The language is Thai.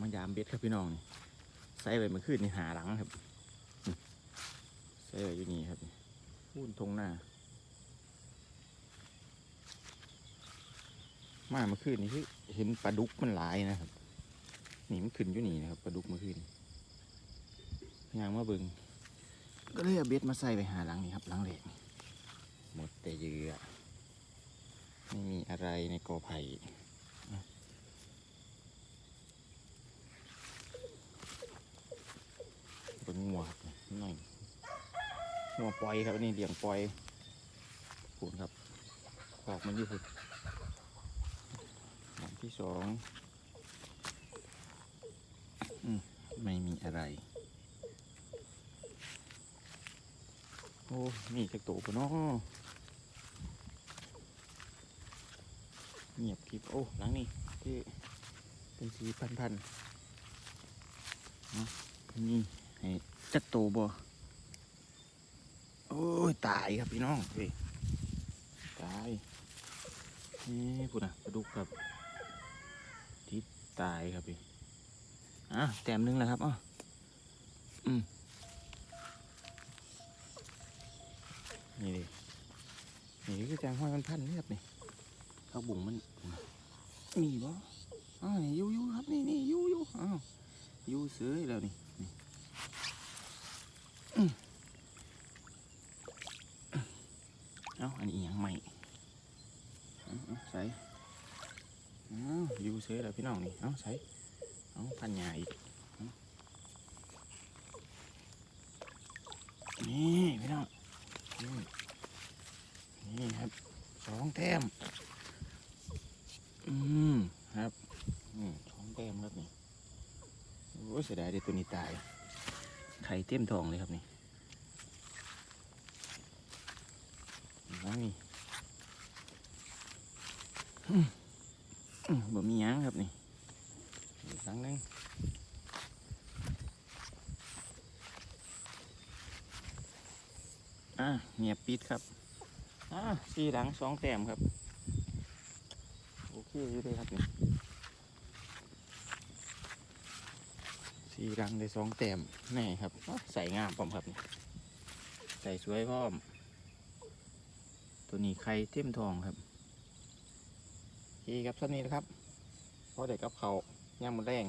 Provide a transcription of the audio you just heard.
มายามเบ็ดครับพี่น้องนี่ใส่ไว้เมื่อคืนนี่หาหลังครับใส่ไว้อยู่นี่ครับพูนทงหน้า มาเมื่อคืนนี่คือเห็นปลาดุกมันหลายนะครับนี่มันขึ้นอยู่นี่นะครับปลาดุกเมื่อคืนยางมาเบิงก็เลยเอาเบ็ดมาใส่ไปหาหลังนี่ครับหลังเหล็กหมดแต่เยื่อไม่มีอะไรในกอไผ่อะเป็นงัวครับนี่หน่อย งัวปล่อยครับอันนี่เลี้ยงปล่อยพูนครับออกมันอยู่พูนหลังที่สองอมไม่มีอะไร โอ้มีจากตัวปะเนาะเงียบคลิปโอ้หลังนี้ที่เป็นสีพันพันๆเนาะนี่ให้จักโตบ่ โอ้ย ตายครับพี่น้องเฮ้ยตายนี่พูดนะปลาดุกครับทิศตายครับพี่อะแต้มนึงแล้วครับอะอืมนี่ดินี่คือแจงห้อยมันพันนี่ครับนี่ข้าวบุ๋งมันมีบ่อ้าวนี่อยูยูครับนี่นี่อยูอยูอ้าวอยูเสือแล้วนี่นี่อืม เอาอันนี้ยังใหม่ใส่เอาอยู่เสือแล้วพี่น้องนี่เอาใส่เอาพันใหญ่อีกนี่พี่น้องนี่ครับสองแต้มอืมครับอืมสองแต้มครับนี่โอ้เสียดายเด็ตัวนี้ตายไข่เต็มทองเลยครับนี่ น้องนี่อืมบ่มีหยังครับนี่อีกครั้งนึงอะเงียบปิดครับอะสี่หลังสองแต้มครับ โอเคอยู่เลยครับนี่สี่หลังได้สองแต้มแน่ครับใส่งามพร้อมครับนี่ใส่สวยพร้อม ตัวนี้ไข่เต็มทองครับโอเคครับสำนี้นะครับพอเด็กกับเขาย่างหมดแรง